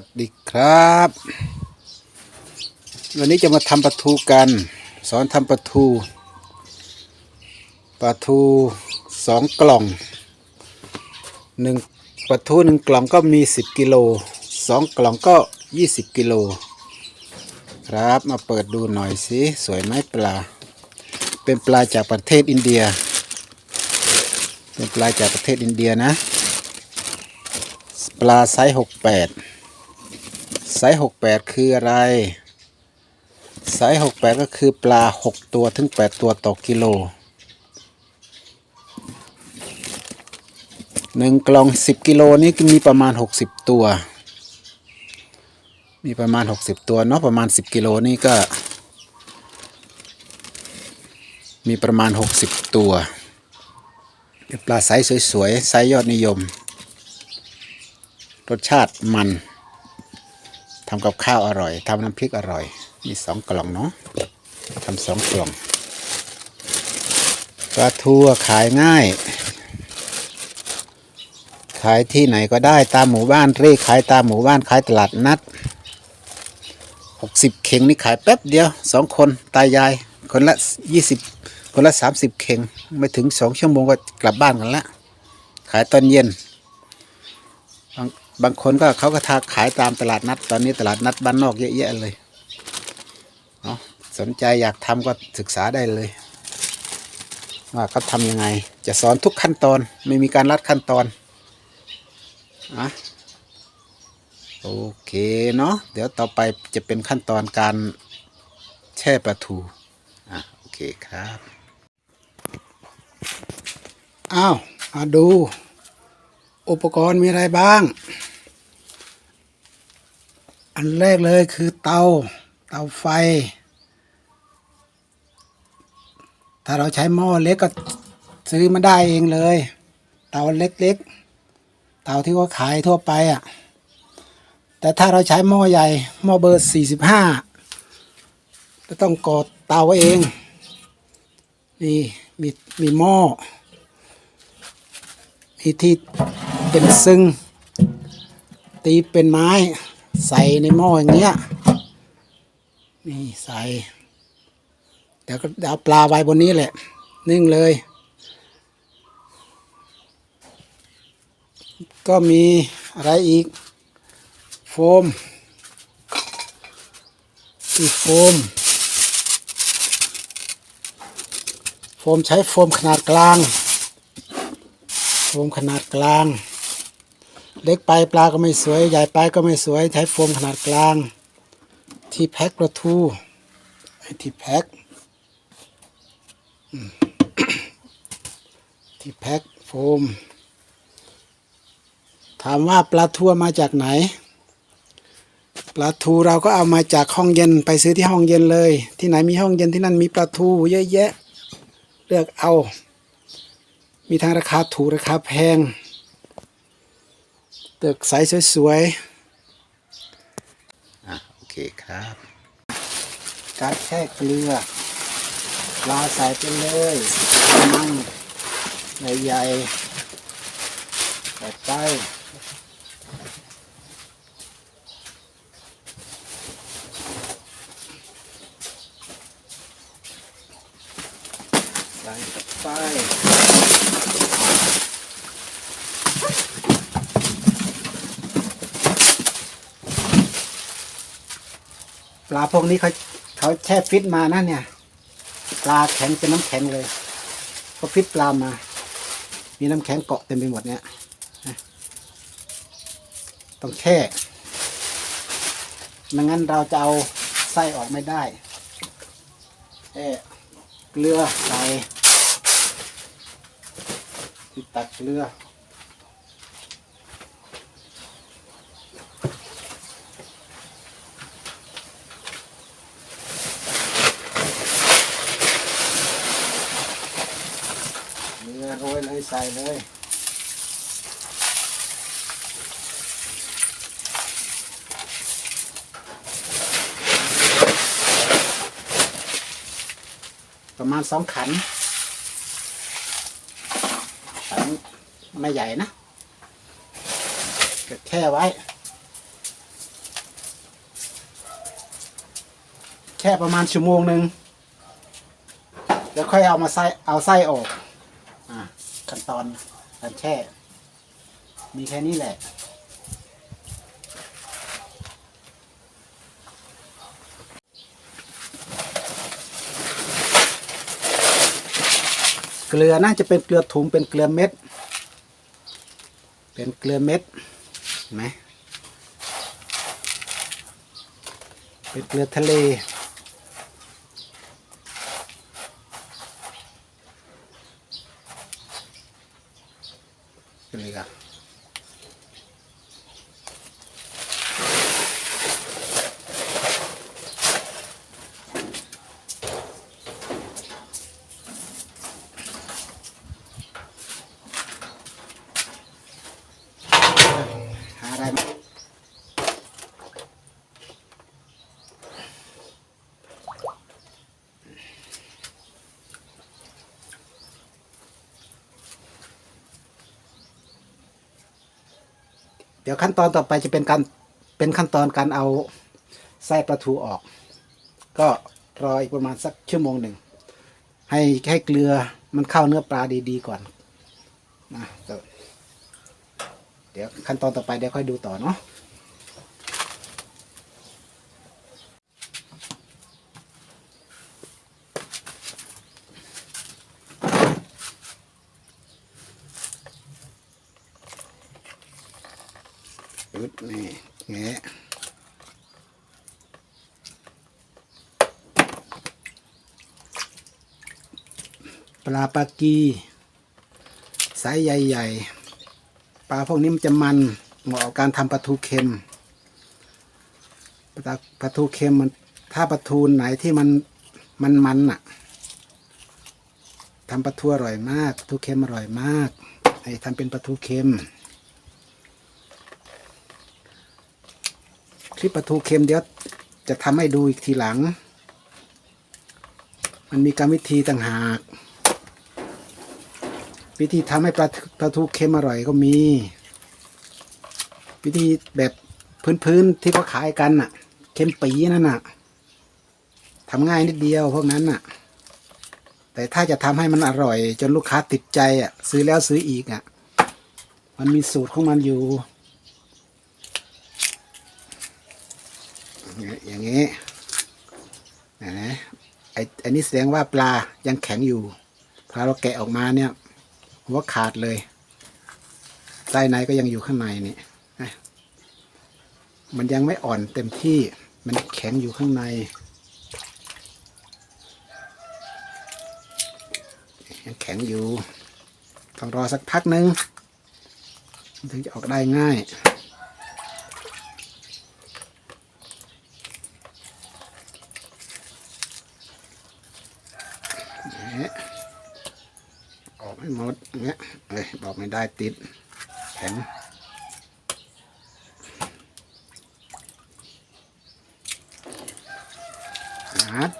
วัสดีครับ วันนี้จะมาทำปลาทูกัน สอนทำปลาทูปลาทูสองกล่องหนึ่งปลาทูหนึ่งกล่องก็มีสิบกิโลสองกล่องก็ยี่สิบกิโลครับมาเปิดดูหน่อยสิสวยไหมปลา เป็นปลาจากประเทศอินเดีย เป็นปลาจากประเทศอินเดียนะ ปลาไซส์หกแปด ไซส์หกแปดคืออะไร ไซส์หกแปดก็คือปลาหกตัวถึงแปดตัวต่อกิโลหนึ่งกล่องสิบกิโลนี่มีประมาณหกสิบตัว มีประมาณหกสิบตัวเนาะประมาณสิบกิโลนี่ก็ มีประมาณหกสิบตัวเป็นปลาไซส์สวยๆไซส์ยอดนิยม รสชาติมัน ทำกับข้าวอร่อยทำน้ำพริกอร่อย มีสองกล่องเนาะทำสองกล่องปลาทูขายง่าย ขายที่ไหนก็ได้ตามหมู่บ้านเร่ขายตามหมู่บ้านขายตลาดนัดหกสิบเข่งนี่ขายแป๊บเดียวสองคนตายาย คนละยี่สิบคนละสามสิบเข่งไม่ถึงสองชั่วโมงก็กลับบ้านกันละ ขายตอนเย็น บางคนก็เขาก็ทาขายตามตลาดนัด ตอนนี้ตลาดนัดบ้านนอกเยอะแยะเลยเนาะสนใจอยากทำก็ศึกษาได้เลย ว่าเขาทำยังไง จะสอนทุกขั้นตอนไม่มีการลัดขั้นตอนอะโอเคเนาะเดี๋ยวต่อไปจะเป็นขั้นตอนการแช่ปลาทูอะโอเคครับอ้าวมาดู อุปกรณ์มีอะไรบ้าง อันแรกเลยคือเตา เตาไฟ ถ้าเราใช้หม้อเล็กก็ซื้อมาได้เองเลย เตาเล็กๆ เตาที่เขาขายทั่วไปอะ แต่ถ้าเราใช้หม้อใหญ่ หม้อเบอร์สี่สิบห้าจะต้องกดเตาเอง นี่มีมีหม้อ มีที่เป็นซึ่ง ตีเป็นไม้ ใส่ในหม้ออย่างเงี้ยนี่ใส่เดี๋ยวก็เอาปลาไว้บนนี้แหละ นึ่งเลย ก็มีอะไรอีก โฟมอีกโฟม โฟมใช้โฟมขนาดกลาง โฟมขนาดกลาง เล็กไปปลาก็ไม่สวย ใหญ่ไปก็ไม่สวย ใช้โฟมขนาดกลาง ที่แพ็คปลาทูไอ้ที่แพ็คที่แพ็คโฟม ถามว่าปลาทูมาจากไหน ปลาทูเราก็เอามาจากห้องเย็นไปซื้อที่ห้องเย็นเลย ที่ไหนมีห้องเย็นที่นั่นมีปลาทูเยอะแยะ เลือกเอา มีทั้งราคาถูกราคาแพง ตือกใสสวยๆอะโอเคครับ การแช่เกลือปลาใส่ไปเลยมั่งใหญ่ๆใส่ไปใส่ไป ปลาพวกนี้เขาเขาแช่ฟิตมานะเนี่ย ปลาแข็งเป็นน้ำแข็งเลยเขาฟิตปลามา มีน้ำแข็งเกาะเต็มไปหมดเนี่ยต้องแช่ไม่งั้นเราจะเอาไส้ออกไม่ได้แช่เกลือใส่ตักเกลือ ใส่เลยประมาณสองขัน ขันไม่ใหญ่นะก็แค่ไว้ แค่ประมาณชั่วโมงหนึ่งแล้วค่อยเอามาไส้เอาไส้ออก ขั้นตอนการแช่ มีแค่นี้แหละ เกลือน่าจะเป็นเกลือถุงเป็นเกลือเม็ด เป็นเกลือเม็ดไหมเป็นเกลือทะเล เกลือหาอะไรมาเดี๋ยวขั้นตอนต่อไปจะเป็นการเป็นขั้นตอนการเอาไส้ปลาทูออก ก็รออีกประมาณสักชั่วโมงหนึ่งให้ให้เกลือมันเข้าเนื้อปลาดีๆก่อนนะเดี๋ยวเดี๋ยวขั้นตอนต่อไปเดี๋ยวค่อยดูต่อเนาะ อึดนี่แงะ ปลาปากีไซส์ใหญ่ๆ ปลาพวกนี้มันจะมันเหมาะกับการทำปลาทูเค็มปลาปลาทูเค็มมันถ้าปลาทูไหนที่มันมันมันอะทำปลาทูอร่อยมากปลาทูเค็มอร่อยมากไอ้ทำเป็นปลาทูเค็มคลิปปลาทูเค็มเดี๋ยวจะทำให้ดูอีกทีหลัง มันมีกรรมวิธีต่างหาก วิธีทำให้ปลาปลาทูเค็มอร่อยก็มี วิธีแบบพื้นๆที่เขาขายกันน่ะ เค็มปีนั่นน่ะทำง่ายนิดเดียวพวกนั้นน่ะ แต่ถ้าจะทำให้มันอร่อย จนลูกค้าติดใจอะ ซื้อแล้วซื้ออีกอะ มันมีสูตรของมันอยู่ อย่างนี้นะไอ้ไอ้นี่แสดงว่าปลายังแข็งอยู่พอเราแกะออกมาเนี่ย หัวขาดเลยไส้ในก็ยังอยู่ข้างในนี่มันยังไม่อ่อนเต็มที่มันแข็งอยู่ข้างใน ยังแข็งอยู่ ต้องรอสักพักหนึ่งถึงจะออกได้ง่าย เงี้ยออกใหมดเงี้ยเอ้ยบอกไม่ได้ติด แข็งนัด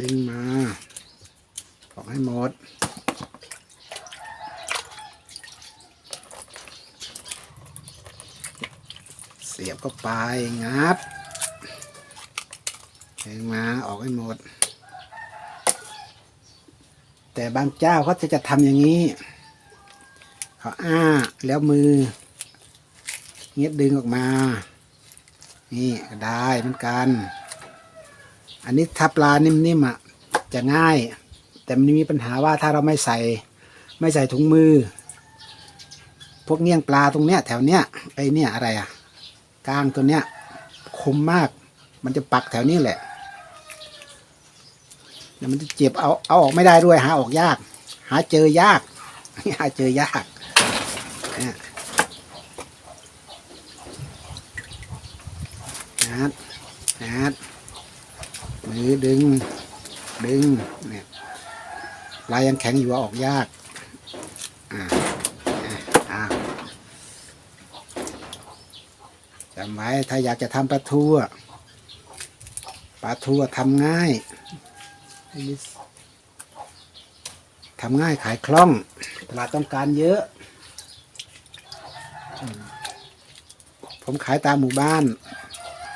ดึงมาออกให้หมดเสียบเข้าไปงับดึงมาออกให้หมด แต่บางเจ้าเขาจะจะทำอย่างนี้ เขาอ้าแล้วมือเงี้ยดึงออกมา นี่ก็ได้เหมือนกัน อันนี้ถ้าปลานิ่มๆอะจะง่าย แต่มันมีปัญหาว่าถ้าเราไม่ใส่ไม่ใส่ถุงมือ พวกเงี้ยงปลาตรงเนี้ย แถวเนี้ยไอเนี่ยอะไรอะก้างตัวเนี้ยคมมาก มันจะปักแถวนี้แหละ มันจะเจ็บเอาเอาออกไม่ได้ด้วย หาออกยาก หาเจอยาก หาเจอยากนัดนัดมือดึง ดึง เนี่ยลายยังแข็งอยู่อาออกยาก อ่าอ่าจำไว้ถ้าอยากจะทำปลาทูปลาทูทำง่าย ทำง่ายขายคล่อง ตลาดต้องการเยอะ ผมขายตามหมู่บ้าน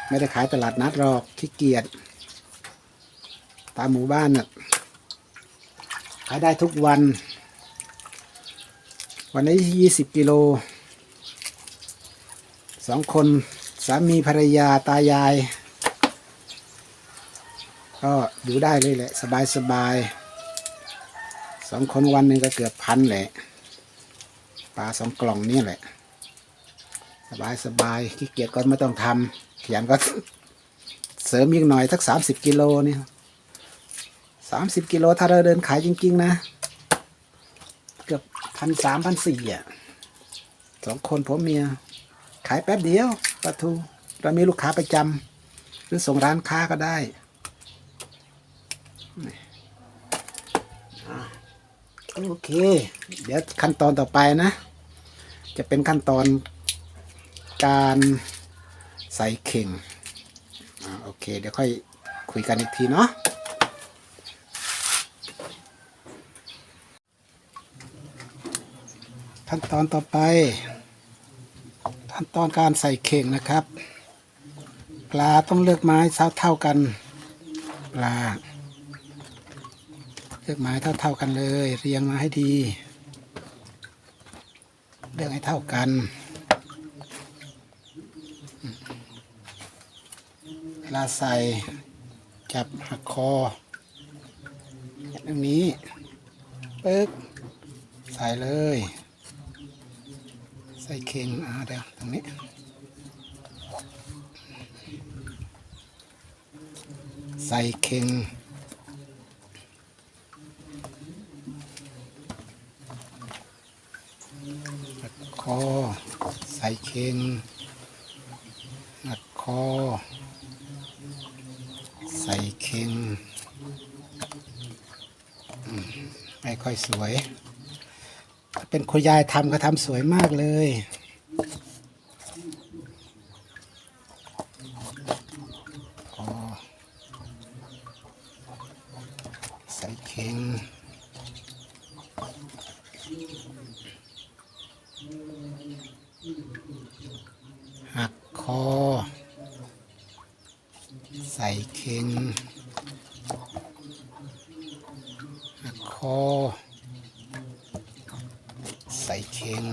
ไม่ได้ขายตลาดนัดหรอกขี้เกียจตามหมู่บ้านน่ะขายได้ทุกวัน วันนี้ยี่สิบกิโลสองคนสามีภรรยาตายาย ก็อยู่ได้เลยแหละ สบายสบายสองคนวันหนึ่งก็เกือบพันแหละปลาสองกล่องนี่แหละ สบายสบายขี้เกียจก็ไม่ต้องทำขยันก็เสริมอีกหน่อยสักสามสิบกิโลเนี่ยสามสิบกิโลถ้าเราเดินขายจริง ๆ นะ เกือบพันสามพันสี่อะสองคนผมเมีย ขายแป๊บเดียวปลาทูเรามีลูกค้าประจำหรือส่งร้านค้าก็ได้นี่อะ โอเค เดี๋ยวขั้นตอนต่อไปนะ จะเป็นขั้นตอนการใส่เข่งอโอเค เดี๋ยวค่อยคุยกันอีกทีเนาะขั้นตอนต่อไป ขั้นตอนการใส่เข่งนะครับ ปลาต้องเลือกไม้เท่าเท่ากัน ปลา เลือกไม้เท่าเท่ากันเลย เรียงมาให้ดี เลือกให้เท่ากันเวลาใส่จับหักคออย่างนี้ปึ๊กใส่เลย ใส่เข่งอ่าเดี๋ยวตรงนี้ใส่เข่ง หักคอ ใส่เข่งหักคอ ใส่เข่งอืมไม่ค่อยสวย เป็นคุณยายทำก็ทำสวยมากเลย อ๋อ ใส่เข่งหักคอ ใส่เข่งหักคอ ใส่เข่ง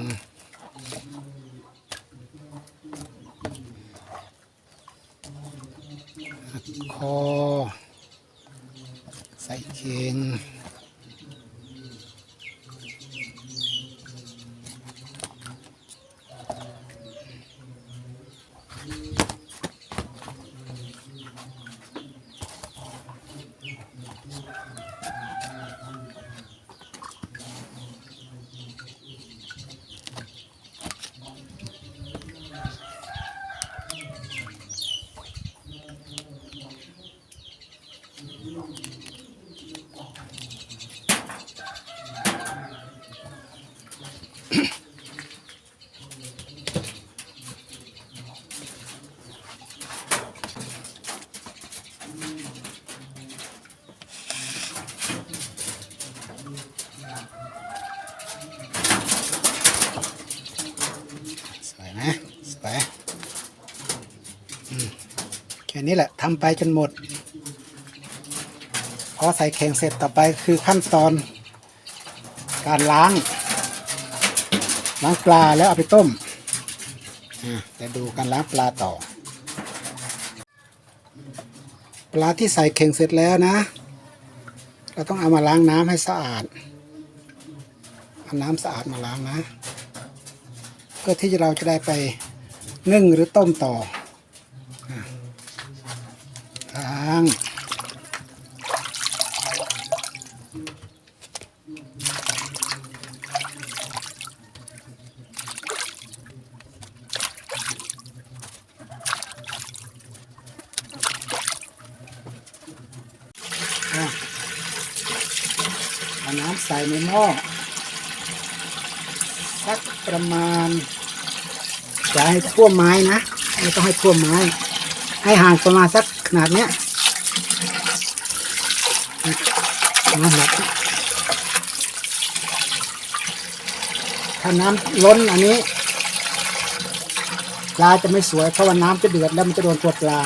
หัก คอ ใส่เข่งสวยนะสวยอืม แค่นี้แหละทำไปจนหมด พอใส่เข่งเสร็จต่อไปคือขั้นตอน การล้างล้างปลาแล้วเอาไปต้มอะเดี๋ยวดูการล้างปลาต่อ ปลาที่ใส่เข่งเสร็จแล้วนะ เราต้องเอามาล้างน้ำให้สะอาดเอาน้ำสะอาดมาล้างนะ เพื่อที่เราจะได้ไปนึ่งหรือต้มต่ออะล้างอะ เอาน้ำใส่ในหม้อสักประมาณอย่าให้ท่วมไม้นะไม่ต้องให้ท่วมไม้ ให้ห่างประมาณสักขนาดเนี้ยนะครับถ้าน้ำล้นอันนี้ปลาจะไม่สวยเพราะว่าน้ำจะเดือดแล้วมันจะโดนตัวปลา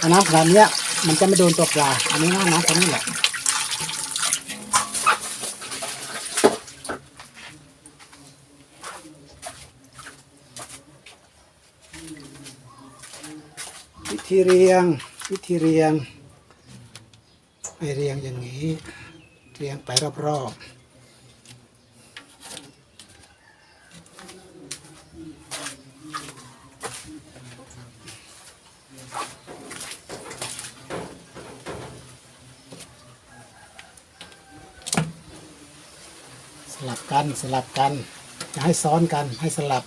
ถ้าน้ำขนาดเนี้ยมันจะไม่โดนตัวปลา อันนี้นะน้ำตรงนี้แหละ ธีเรียง วิธีเรียงให้เรียงอย่างนี้ เรียงไปรอบๆสลับกันสลับกันอย่าให้ซ้อนกันให้สลับ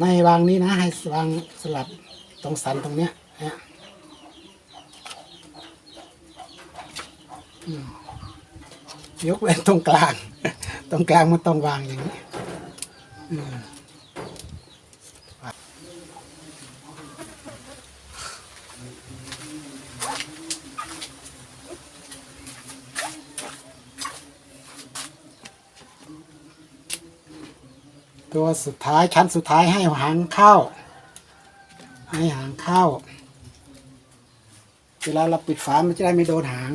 ในวางนี้นะ ให้วางสลับตรงสันตรงเนี้ยนะยกเว้นตรงกลาง ตรงกลางมันต้องวางอย่างนี้ ตัวสุดท้ายชั้นสุดท้ายให้หางเข้า ให้หางเข้า เวลาเราปิดฝามันจะได้ไม่โดนหาง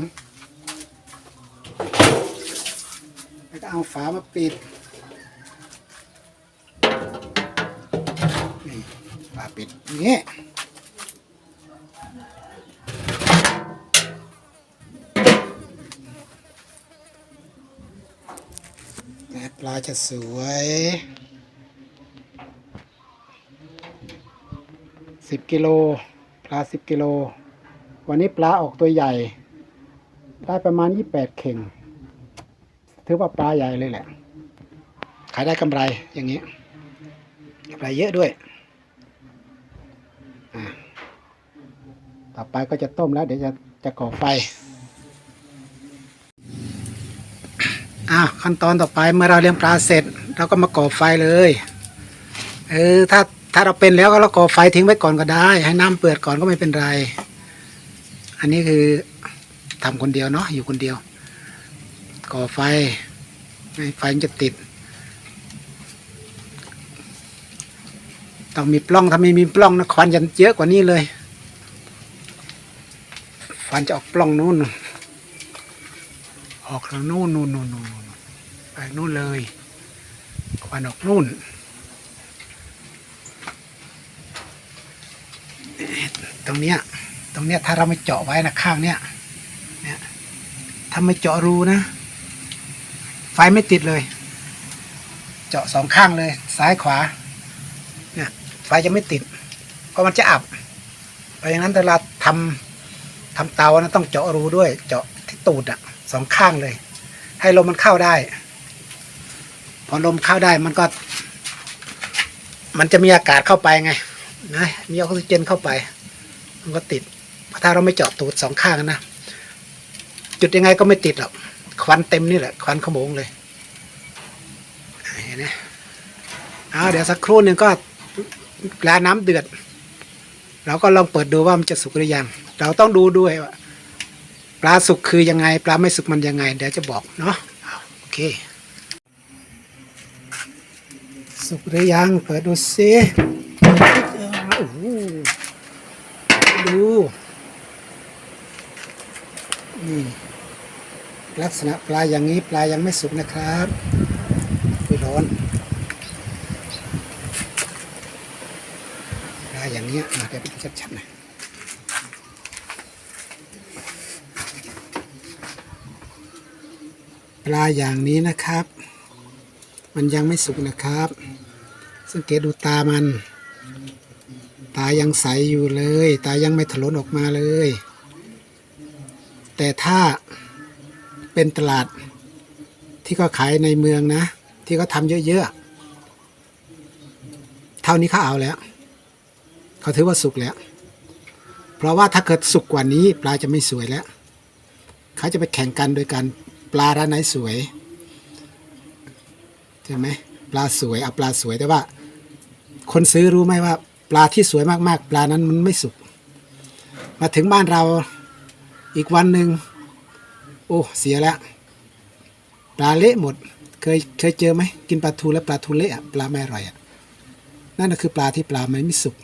แล้วก็เอาฝามาปิดฝาปิดนี้ปลาจะสวย สิบกิโลปลาสิบกิโล วันนี้ปลาออกตัวใหญ่ ได้ประมาณยี่แปดเข่ง ถือว่าปลาใหญ่เลยแหละ ขายได้กำไรอย่างนี้กำไรเยอะด้วย ต่อไปก็จะต้มแล้ว เดี๋ยวจะจะก่อไฟอ้าวขั้นตอนต่อไปเมื่อเราเลี้ยงปลาเสร็จ เราก็มาก่อไฟเลย เออถ้า ถ้าเราเป็นแล้วก็เราก่อไฟทิ้งไว้ก่อนก็ได้ ให้น้ำเปือดก่อนก็ไม่เป็นไร อันนี้คือทำคนเดียวเนาะอยู่คนเดียว ก่อไฟให้ไฟมันจะติด ต้องมีปล้องถ้าไม่มีปล้องนะควันจะเยอะกว่านี้เลยควันจะออกปล้องนู่น ออกทางนู่นนู่นนู่นนู่นนู่นไปนู่นเลยควันออกนู่น ตรงเนี้ยตรงเนี้ยถ้าเราไม่เจาะไว้นะข้างเนี้ยเนี่ยถ้าไม่เจาะรูนะ ไฟไม่ติดเลย เจาะสองข้างเลย ซ้ายขวาเนี่ยไฟจะไม่ติด เพราะมันจะอับเพราะอย่างนั้นเวลาทำทำเตานะต้องเจาะรูด้วย เจาะที่ตูดอะสองข้างเลย ให้ลมมันเข้าได้ พอลมเข้าได้มันก็ มันจะมีอากาศเข้าไปไง นะมีออกซิเจนเข้าไป มันก็ติดถ้าเราไม่เจาะตูดสองข้างนะ จุดยังไงก็ไม่ติดหรอกควันเต็มนี่แหละควันขโมงเลยเห็นไหมเอาเดี๋ยวสักครู่หนึ่งก็ปลาน้ำเดือด เราก็ลองเปิดดูว่ามันจะสุกหรือยัง เราต้องดูด้วยว่าปลาสุกคือยังไง ปลาไม่สุกมันยังไง เดี๋ยวจะบอกเนาะโอเค สุกหรือยังเปิดดูสิ ดูนี่ลักษณะปลาอย่างนี้ปลายังไม่สุกนะครับไม่ร้อนปลาอย่างนี้อะเดี๋ยวไปดูชัดๆหน่อยปลาอย่างนี้นะครับ มันยังไม่สุกนะครับ สังเกตดูตามัน ตายังใสอยู่เลย ตายังไม่ถลนออกมาเลย แต่ถ้าเป็นตลาดที่เขาขายในเมืองนะ ที่เขาทำเยอะๆ เท่านี้เขาเอาแล้ว เขาถือว่าสุกแล้ว เพราะว่าถ้าเกิดสุกกว่านี้ ปลาจะไม่สวยแล้ว เขาจะไปแข่งกันโดยการปลาร้านไหนสวยใช่ไหมปลาสวยเอาปลาสวยแต่ว่า คนซื้อรู้ไหมว่า ปลาที่สวยมากๆ ปลานั้นมันไม่สุก มาถึงบ้านเราอีกวันหนึ่งโอ้เสียแล้วปลาเละหมด เคยเคยเจอไหมกินปลาทูแล้วปลาทูเละปลาไม่อร่อยอะนั่นก็คือปลาที่ปลามันไม่สุก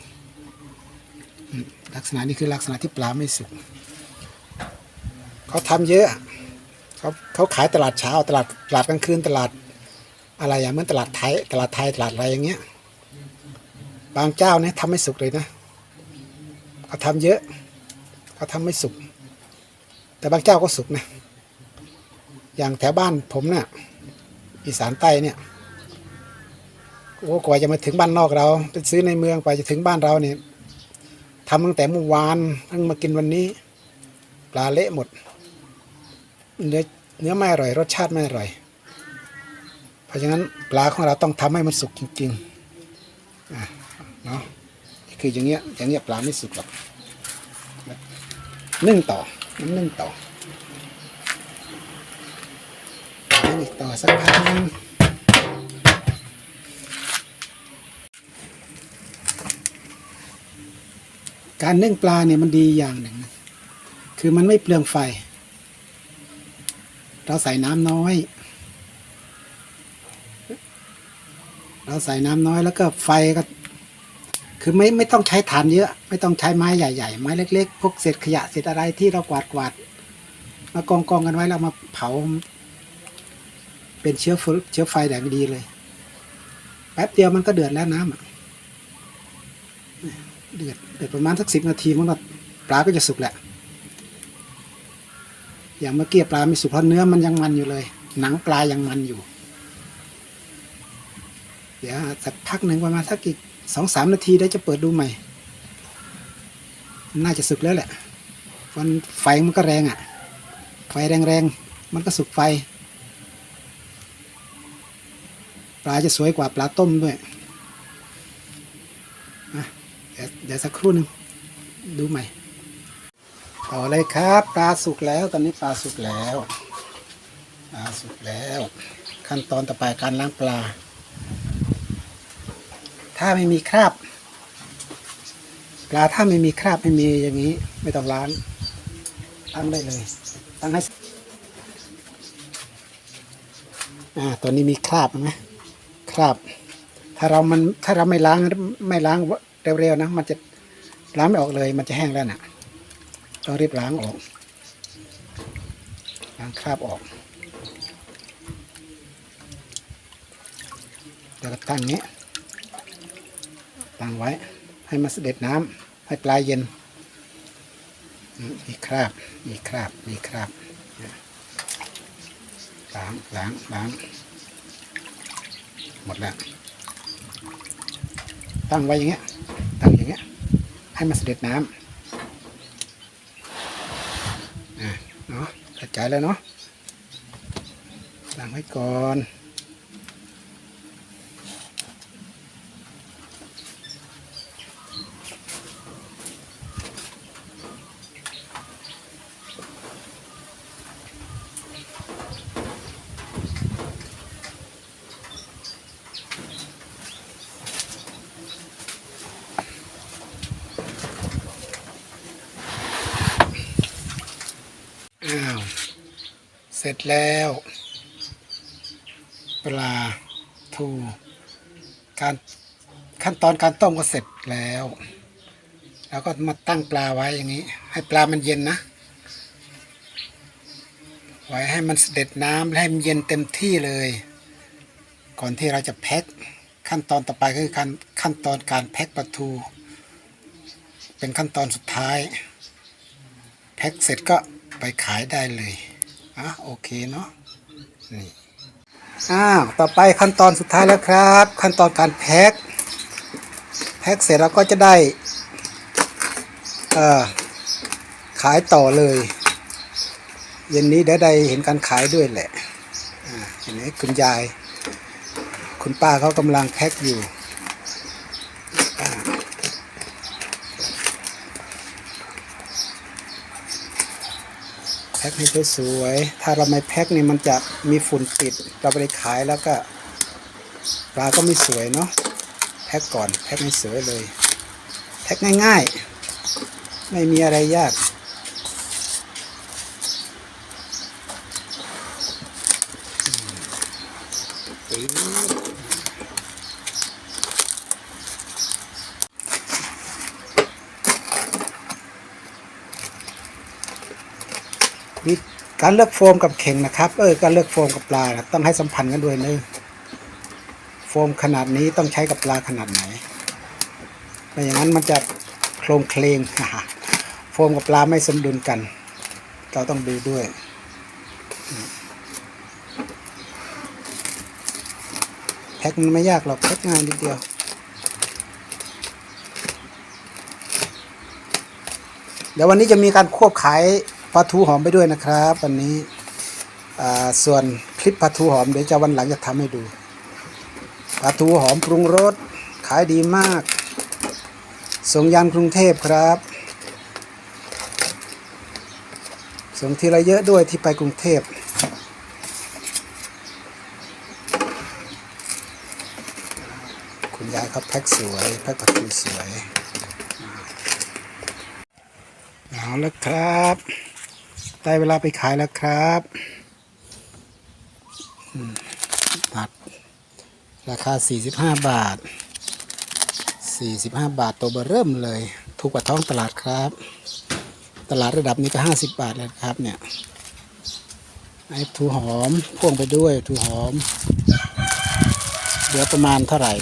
ลักษณะนี้คือลักษณะที่ปลาไม่สุกเขาทำเยอะอะเขาเขาขายตลาดเช้าตลาดตลาดกลางคืนตลาดอะไรอย่างเหมือนตลาดไทยตลาดไทยตลาดอะไรอย่างเงี้ย บางเจ้าเนี่ยทำไม่สุกเลยนะเขาทำเยอะเขาทำไม่สุก แต่บางเจ้าก็สุกนะ อย่างแถวบ้านผมเนี่ยอีสานใต้เนี่ยโอ้กว่าจะมาถึงบ้านนอกเราไปซื้อในเมืองกว่าจะถึงบ้านเราเนี่ยทำตั้งแต่เมื่อวานทั้งมากินวันนี้ ปลาเละหมด เนื้อเนื้อไม่อร่อย รสชาติไม่อร่อย เพราะฉะนั้นปลาของเราต้องทำให้มันสุกจริงๆอะ เนาะคืออย่างเงี้ยอย่างเงี้ยปลาไม่สุกหรอกนึ่งต่อน้ำนึ่งต่อนึ่งอีกต่อสักพักนึงการนึ่งปลาเนี่ยมันดีอย่างหนึ่ง คือมันไม่เปลืองไฟ เราใส่น้ำน้อย เราใส่น้ำน้อยแล้วก็ไฟก็ คือไม่ไม่ต้องใช้ถ่านเยอะ ไม่ต้องใช้ไม้ใหญ่ๆ ไม้เล็กๆ พวกเศษขยะเศษอะไรที่เรากวาดกวาดๆมากองกองกันไว้แล้วมาเผา เป็นเชื้อไฟเชื้อไฟแดงดีเลย แป๊บเดียวมันก็เดือดแล้วน้ำเดือดเดือดประมาณสักสิบนาทีมันก็ปลาก็จะสุกแหละ อย่างเมื่อกี้ปลาไม่สุกเพราะเนื้อมันยังมันอยู่เลย หนังปลายังมันอยู่ เดี๋ยวสักพักหนึ่งประมาณสักอีก สองสามนาทีได้จะเปิดดูใหม่ น่าจะสุกแล้วแหละมันไฟมันก็แรงอะ ไฟแรงๆ มันก็สุกไฟ ปลาจะสวยกว่าปลาต้มด้วยเดี๋ยวเดี๋ยวสักครู่หนึ่งดูใหม่ต่อเลยครับ ปลาสุกแล้ว ตอนนี้ปลาสุกแล้ว ปลาสุกแล้ว ขั้นตอนต่อไปการล้างปลา ถ้าไม่มีคราบ ปลาถ้าไม่มีคราบไม่มีอย่างนี้ ไม่ต้องล้างตั้งได้เลยตั้งให้อ่าตอนนี้มีคราบไหมคราบ ถ้าเรามันถ้าเราไม่ล้างไม่ล้างเร็วๆนะมันจะล้างไม่ออกเลย มันจะแห้งแล้วน่ะต้องรีบล้างออกล้างคราบออกเดี๋ยวตั้งอย่างนี้ ตั้งไว้ให้มันเสด็จน้ำให้ปลายเย็นอืมมีคราบมีคราบมีคราบล้างล้างล้างหมดแล้วตั้งไว้อย่างเงี้ยตั้งอย่างเงี้ยให้มันเสด็จน้ำอะเนาะกระจายแล้วเนาะล้างไว้ก่อน เสร็จแล้ว ปลาทูการขั้นตอนการต้มก็เสร็จแล้ว แล้วก็มาตั้งปลาไว้อย่างนี้ ให้ปลามันเย็นนะ ไว้ให้มันเสด็จน้ำและให้มันเย็นเต็มที่เลย ก่อนที่เราจะแพ็คขั้นตอนต่อไปคือการขั้นตอนการแพ็คปลาทู เป็นขั้นตอนสุดท้าย แพ็คเสร็จก็ไปขายได้เลย อะโอเคเนาะนี่อ้าวต่อไปขั้นตอนสุดท้ายแล้วครับ ขั้นตอนการแพ็คแพ็คเสร็จเราก็จะได้เอ่อขายต่อเลย เย็นนี้ได้ได้เห็นการขายด้วยแหละเห็นไหมคุณยาย คุณป้าเขากำลังแพ็คอยู่อ่า แพ็คให้สวยๆถ้าเราไม่แพ็คนี่มันจะมีฝุ่นติดเราไปขายแล้วก็ปลาก็ไม่สวยเนาะแพ็คก่อนแพ็คให้สวยเลย แพ็คง่ายๆ ไม่มีอะไรยาก การเลือกโฟมกับเข่งนะครับเออการเลือกโฟมกับปลาต้องให้สัมพันธ์กันด้วยเนอะโฟมขนาดนี้ต้องใช้กับปลาขนาดไหนไม่อย่างนั้นมันจะโครงเคลงโฟมกับปลาไม่สมดุลกัน เราต้องดูด้วยแพ็คมันไม่ยากหรอกแพ็คง่ายนิดเดียวเดี๋ยววันนี้จะมีการควบขาย ปลาทูหอมไปด้วยนะครับวันนี้ส่วนคลิปปลาทูหอมเดี๋ยวจะวันหลังจะทำให้ดูปลาทูหอมปรุงรสขายดีมากส่งยานกรุงเทพครับ ส่งทีละเยอะด้วยที่ไปกรุงเทพคุณยายเขาแพ็คสวยแพ็คผักชีสวยเอาแล้วครับ ได้เวลาไปขายแล้วครับตัดราคา 45 บาท 45 บาทตัวเบอร์เริ่มเลย ถูกกว่าท้องตลาดครับ ตลาดระดับนี้ก็ 50 บาทแล้วครับเนี่ยไอ้ทูหอมพ่วงไปด้วยทูหอมเดี๋ยวประมาณเท่าไหร่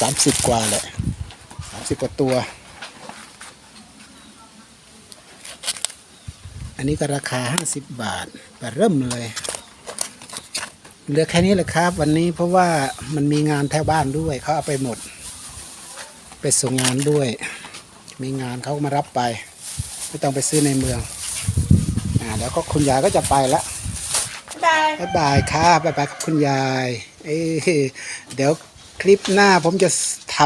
สามสิบกว่าแหละสามสิบกว่าตัว อันนี้ก็ราคาห้าสิบบาทแต่เริ่มเลย เหลือแค่นี้แหละครับ วันนี้เพราะว่ามันมีงานแถวบ้านด้วยเขาเอาไปหมด ไปส่งงานด้วย มีงานเขาก็มารับไป ไม่ต้องไปซื้อในเมืองอ่าแล้วก็คุณยายก็จะไปละบายบ๊ายบายครับบ๊ายบายครับคุณยายเอ้ยเดี๋ยวคลิปหน้าผมจะท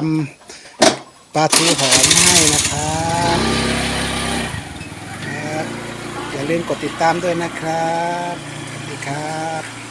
ำปลาทูหอมให้นะครับครับ อย่า ลืมกดติดตามด้วยนะครับ สวัสดีครับ